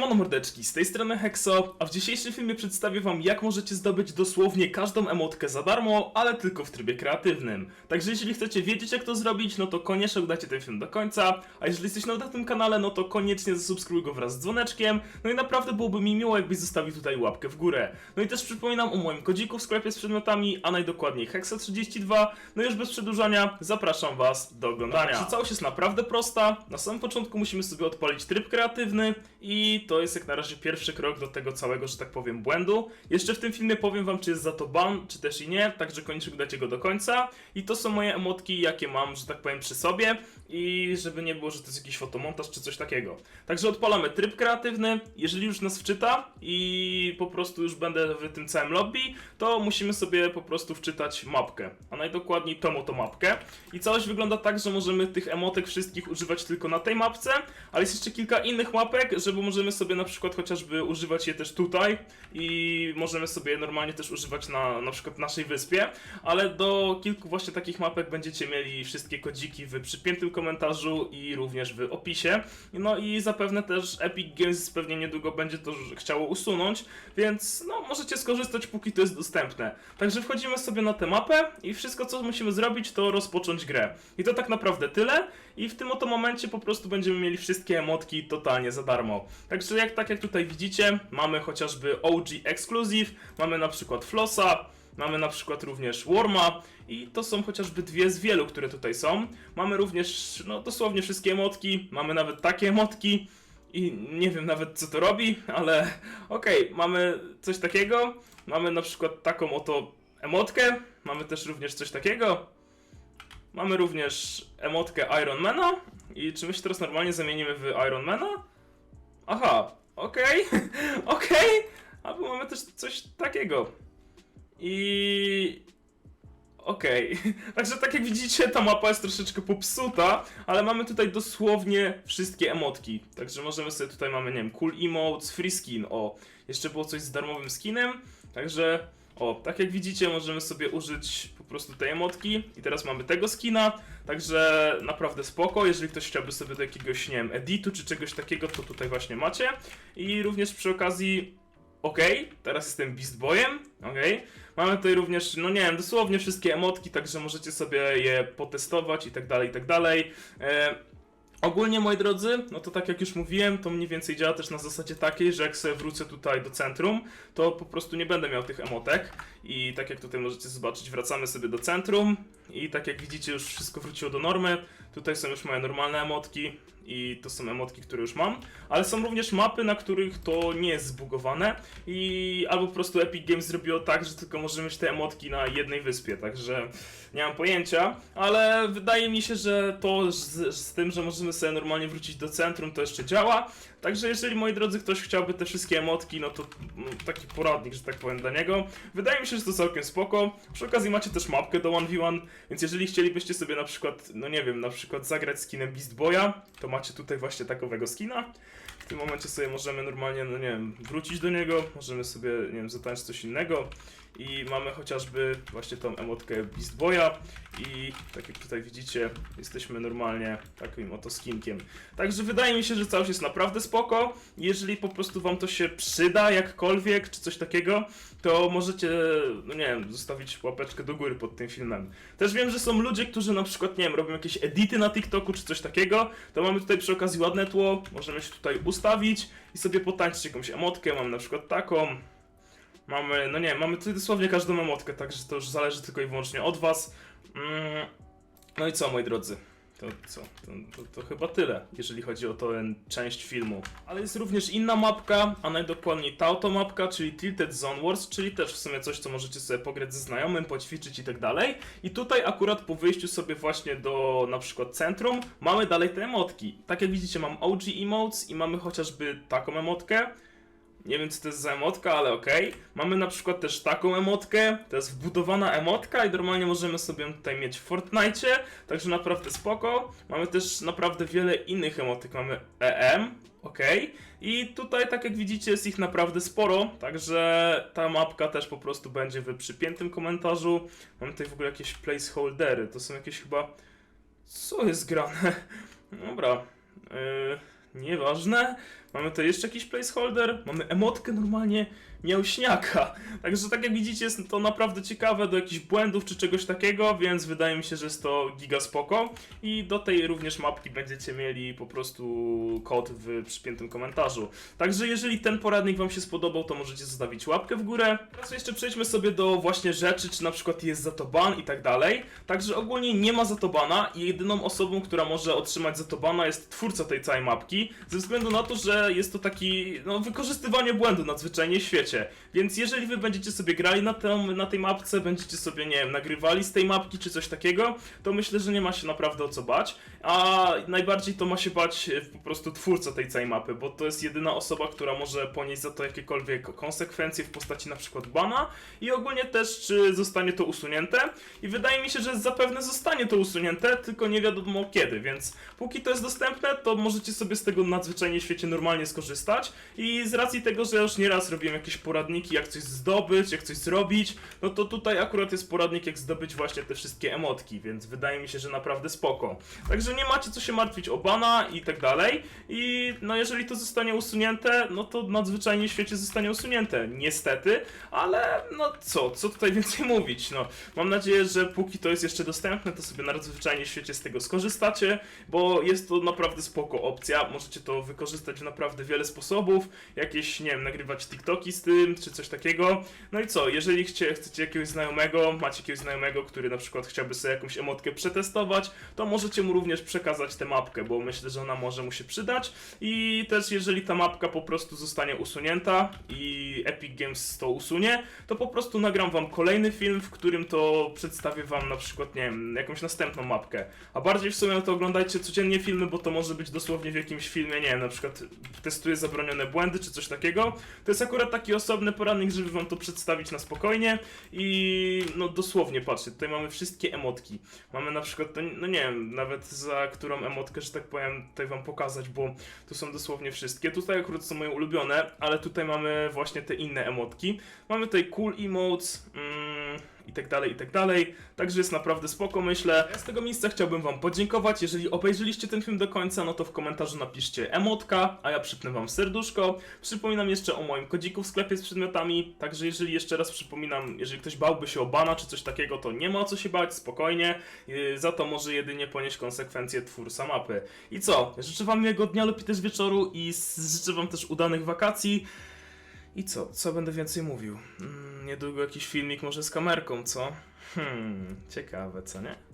Siemano mordeczki, z tej strony Hexo, a w dzisiejszym filmie przedstawię wam jak możecie zdobyć dosłownie każdą emotkę za darmo, ale tylko w trybie kreatywnym. Także jeśli chcecie wiedzieć jak to zrobić, no to koniecznie udajcie ten film do końca, a jeżeli jesteś nowy na tym kanale, no to koniecznie zasubskrybuj go wraz z dzwoneczkiem, no i naprawdę byłoby mi miło jakbyś zostawił tutaj łapkę w górę. No i też przypominam o moim kodziku w sklepie z przedmiotami, a najdokładniej Hexa32, no i już bez przedłużania, zapraszam was do oglądania. Także całość jest naprawdę prosta, na samym początku musimy sobie odpalić tryb kreatywny i to jest jak na razie pierwszy krok do tego całego, że tak powiem, błędu. Jeszcze w tym filmie powiem wam, czy jest za to ban, czy też i nie, także koniecznie dajcie go do końca. I to są moje emotki, jakie mam, że tak powiem, przy sobie i żeby nie było, że to jest jakiś fotomontaż czy coś takiego. Także odpalamy tryb kreatywny, jeżeli już nas wczyta i po prostu już będę w tym całym lobby, to musimy sobie po prostu wczytać mapkę, a najdokładniej tą oto mapkę. I całość wygląda tak, że możemy tych emotek wszystkich używać tylko na tej mapce, ale jest jeszcze kilka innych mapek, żeby możemy sobie na przykład chociażby używać je też tutaj i możemy sobie normalnie też używać na na przykład naszej wyspie, ale do kilku właśnie takich mapek będziecie mieli wszystkie kodziki w przypiętym komentarzu i również w opisie. No i zapewne też Epic Games pewnie niedługo będzie to chciało usunąć, więc no możecie skorzystać póki to jest dostępne. Także wchodzimy sobie na tę mapę i wszystko co musimy zrobić to rozpocząć grę. I to tak naprawdę tyle i w tym oto momencie po prostu będziemy mieli wszystkie emotki totalnie za darmo. Także jak, tak jak tutaj widzicie, mamy chociażby OG Exclusive, mamy na przykład Flossa, mamy na przykład również Worma i to są chociażby dwie z wielu, które tutaj są. Mamy również, no dosłownie wszystkie emotki, mamy nawet takie emotki i nie wiem nawet co to robi, ale okej, mamy coś takiego, mamy na przykład taką oto emotkę, mamy też również coś takiego, Mamy również emotkę Ironmana. I czy my się teraz normalnie zamienimy w Ironmana? Aha, okej, okej. Albo mamy też coś takiego. I... Okej. Także tak jak widzicie, ta mapa jest troszeczkę popsuta, ale mamy tutaj dosłownie wszystkie emotki. Także możemy sobie tutaj mamy, nie wiem, cool emotes, free skin, o. Jeszcze było coś z darmowym skinem, także o, tak jak widzicie, możemy sobie użyć po prostu tej emotki. I teraz mamy tego skina, także naprawdę spoko, jeżeli ktoś chciałby sobie do jakiegoś, nie wiem, editu czy czegoś takiego, to tutaj właśnie macie. I również przy okazji, okej, teraz jestem Beast Boyem, okej, mamy tutaj również, no nie wiem, dosłownie wszystkie emotki, także możecie sobie je potestować i tak dalej, i tak dalej. Ogólnie, moi drodzy, no to tak jak już mówiłem, to mniej więcej działa też na zasadzie takiej, że jak sobie wrócę tutaj do centrum, to po prostu nie będę miał tych emotek. I tak jak tutaj możecie zobaczyć, wracamy sobie do centrum i tak jak widzicie, już wszystko wróciło do normy. Tutaj są już moje normalne emotki i to są emotki, które już mam, ale są również mapy, na których to nie jest zbugowane i albo po prostu Epic Games zrobiło tak, że tylko możemy mieć te emotki na jednej wyspie, także nie mam pojęcia, ale wydaje mi się, że to z, z tym, że możemy sobie normalnie wrócić do centrum, to jeszcze działa. Także jeżeli moi drodzy ktoś chciałby te wszystkie emotki, no to no, taki poradnik, że tak powiem dla niego. Wydaje mi się, że to całkiem spoko. Przy okazji macie też mapkę do 1v1, więc jeżeli chcielibyście sobie na przykład, no nie wiem, na przykład zagrać skinem Beast Boya, to macie tutaj właśnie takowego skina. Tym momencie sobie możemy normalnie, no nie wiem, wrócić do niego, możemy sobie, nie wiem, zatańczyć coś innego i mamy chociażby właśnie tą emotkę Beast Boya i tak jak tutaj widzicie, jesteśmy normalnie takim oto skinkiem. Także wydaje mi się, że całość jest naprawdę spoko. Jeżeli po prostu wam to się przyda jakkolwiek, czy coś takiego, to możecie, no nie wiem, zostawić łapeczkę do góry pod tym filmem. Też wiem, że są ludzie, którzy na przykład, nie wiem, robią jakieś edity na TikToku, czy coś takiego, to mamy tutaj przy okazji ładne tło, możemy się tutaj ustawić i sobie potańczyć jakąś emotkę, mam na przykład taką, Mamy, no nie, mamy tutaj dosłownie każdą emotkę, także to już zależy tylko i wyłącznie od was. Mm, no i co, moi drodzy? To co? To, to, to chyba tyle, jeżeli chodzi o tę część filmu. Ale jest również inna mapka, a najdokładniej ta oto mapka, czyli Tilted Zone Wars, czyli też w sumie coś, co możecie sobie pograć ze znajomym, poćwiczyć i tak dalej. I tutaj akurat po wyjściu sobie właśnie do na przykład centrum, mamy dalej te emotki. Tak jak widzicie, mam OG emotes i mamy chociażby taką emotkę. Nie wiem, co to jest za emotka, ale okej. Mamy na przykład też taką emotkę. To jest wbudowana emotka i normalnie możemy sobie ją tutaj mieć w Fortnite, także naprawdę spoko. Mamy też naprawdę wiele innych emotek. Mamy EM, okej. I tutaj, tak jak widzicie, jest ich naprawdę sporo, także ta mapka też po prostu będzie w przypiętym komentarzu. Mamy tutaj w ogóle jakieś placeholdery. To są jakieś chyba... Co jest grane? Dobra. Yy, nieważne. Mamy tutaj jeszcze jakiś placeholder, mamy emotkę normalnie miałśniaka. Także tak jak widzicie jest to naprawdę ciekawe do jakichś błędów czy czegoś takiego, więc wydaje mi się, że jest to giga spoko. I do tej również mapki będziecie mieli po prostu kod w przypiętym komentarzu. Także jeżeli ten poradnik wam się spodobał, to możecie zostawić łapkę w górę. Teraz jeszcze przejdźmy sobie do właśnie rzeczy, czy na przykład jest za to ban i tak dalej. Także ogólnie nie ma za to bana i jedyną osobą, która może otrzymać za to bana jest twórca tej całej mapki, ze względu na to, że jest to taki no, wykorzystywanie błędu nadzwyczajnie w świecie. Więc jeżeli wy będziecie sobie grali na, tym, na tej mapce, będziecie sobie, nie wiem, nagrywali z tej mapki czy coś takiego, to myślę, że nie ma się naprawdę o co bać. A najbardziej to ma się bać e, po prostu twórca tej całej mapy, bo to jest jedyna osoba, która może ponieść za to jakiekolwiek konsekwencje w postaci na przykład bana i ogólnie też czy zostanie to usunięte. I wydaje mi się, że zapewne zostanie to usunięte, tylko nie wiadomo kiedy, więc póki to jest dostępne, to możecie sobie z tego nadzwyczajnie w świecie normalnie skorzystać. I z racji tego, że już nieraz robiłem jakieś poradniki, jak coś zdobyć, jak coś zrobić, no to tutaj akurat jest poradnik, jak zdobyć właśnie te wszystkie emotki, więc wydaje mi się, że naprawdę spoko. Także nie macie co się martwić o bana i tak dalej. I no jeżeli to zostanie usunięte, no to nadzwyczajnie w świecie zostanie usunięte. Niestety, ale no co, co tutaj więcej mówić? No, mam nadzieję, że póki to jest jeszcze dostępne, to sobie nadzwyczajnie w świecie z tego skorzystacie, bo jest to naprawdę spoko opcja. Możecie to wykorzystać w naprawdę wiele sposobów. Jakieś, nie wiem, nagrywać TikToki z tym, czy coś takiego. No i co, jeżeli chcie, chcecie jakiegoś znajomego, macie jakiegoś znajomego, który na przykład chciałby sobie jakąś emotkę przetestować, to możecie mu również przekazać tę mapkę, bo myślę, że ona może mu się przydać. I też jeżeli ta mapka po prostu zostanie usunięta i Epic Games to usunie, to po prostu nagram wam kolejny film, w którym to przedstawię wam na przykład, nie wiem, jakąś następną mapkę. A bardziej w sumie to oglądajcie codziennie filmy, bo to może być dosłownie w jakimś filmie, nie wiem, na przykład testuję zabronione błędy czy coś takiego. To jest akurat taki osobny poradnik, żeby wam to przedstawić na spokojnie i no dosłownie patrzcie, tutaj mamy wszystkie emotki. Mamy na przykład, to, no nie wiem, nawet za którą emotkę, że tak powiem, tutaj wam pokazać, bo tu są dosłownie wszystkie. Tutaj akurat są moje ulubione, ale tutaj mamy właśnie te inne emotki. Mamy tutaj cool emotes, mm, i tak dalej, i tak dalej. Także jest naprawdę spoko, myślę. Ja z tego miejsca chciałbym wam podziękować. Jeżeli obejrzeliście ten film do końca, no to w komentarzu napiszcie emotka, a ja przypnę wam serduszko. Przypominam jeszcze o moim kodziku w sklepie z przedmiotami, także jeżeli jeszcze raz przypominam, jeżeli ktoś bałby się o bana czy coś takiego, to nie ma o co się bać, spokojnie. Yy, Za to może jedynie ponieść konsekwencje twórca mapy. I co? Życzę wam miłego dnia lub też wieczoru i życzę wam też udanych wakacji. I co? Co będę więcej mówił? Mm, niedługo jakiś filmik może z kamerką, co? Hmm, ciekawe, co nie?